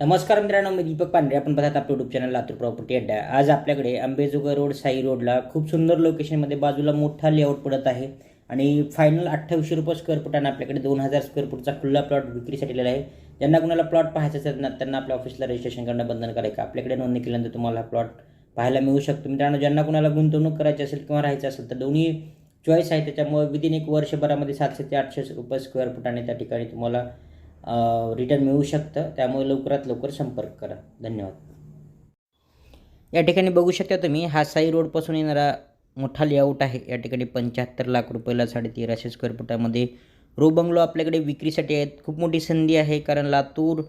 नमस्कार मित्रांनो मी दीपक पांढरे. आपण बघत आपल्या युट्यूब चॅनल लातूर प्रॉपर्टी अड्डा. आज आपल्याकडे अंबेजोगाई रोड साई रोडला खूप सुंदर लोकेशनमध्ये बाजूला मोठा लेआउट पडत आहे. आणि फायनल अठ्ठावीसशे रुपये स्क्वेअर फुटानं आपल्याकडे दोन हजार स्क्वेअर फूटचा खुल्ला प्लॉट विक्रीसाठी दिलेला आहे. ज्यांना कुणाला प्लॉट पाहायचा असेल ना त्यांना आपल्या ऑफिसला रजिस्ट्रेशन करणं बंधनकारक करायचं. आपल्याकडे नोंदणी केल्यानंतर तुम्हाला प्लॉट पाहायला मिळू शकतो. मित्रांनो ज्यांना कुणाला गुंतवणूक करायची असेल किंवा राहायचं असेल तर दोन्ही चॉईस आहे. त्याच्यामुळे विदिन एक वर्षभरामध्ये सातशे ते आठशे रुपये स्क्वेअर आणि त्या ठिकाणी तुम्हाला रिटर्न मिळू शकतं. त्यामुळे लवकरात लवकर संपर्क करा. धन्यवाद. या ठिकाणी बघू शकता तुम्ही हा साई रोडपासून येणारा मोठा लेआउट आहे. या ठिकाणी पंच्याहत्तर लाख रुपयाला साडेतेराशे स्क्वेअर फुटामध्ये रो बंगलो आपल्याकडे विक्रीसाठी आहेत. खूप मोठी संधी आहे कारण लातूर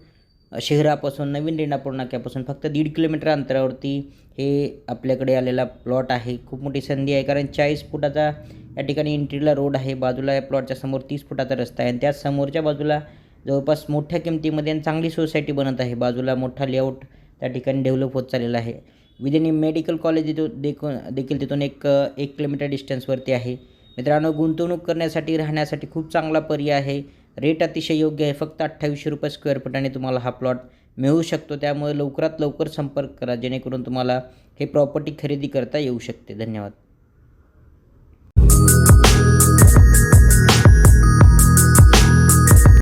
शहरापासून नवीन रेणापूर नाक्यापासून फक्त दीड किलोमीटर अंतरावरती हे आपल्याकडे आलेला प्लॉट आहे. खूप मोठी संधी आहे कारण चाळीस फुटाचा या ठिकाणी एंट्रीला रोड आहे. बाजूला या प्लॉटच्या समोर तीस फुटाचा रस्ता आहे. आणि त्याच समोरच्या बाजूला जवळपास मोठ्या किमतीमध्ये आणि चांगली सोसायटी बनत आहे. बाजूला मोठा लेआउट त्या ठिकाणी डेव्हलप होत चाललेला आहे. विदिन मेडिकल कॉलेज तिथून देखून देखील तिथून एक एक किलोमीटर डिस्टन्सवरती आहे. मित्रांनो गुंतवणूक करण्यासाठी राहण्यासाठी खूप चांगला पर्याय आहे. रेट अतिशय योग्य आहे. फक्त अठ्ठावीसशे रुपये स्क्वेअर फुटाने तुम्हाला हा प्लॉट मिळू शकतो. त्यामुळे लवकरात लवकर संपर्क करा. जेणेकरून तुम्हाला हे प्रॉपर्टी खरेदी करता येऊ शकते. धन्यवाद.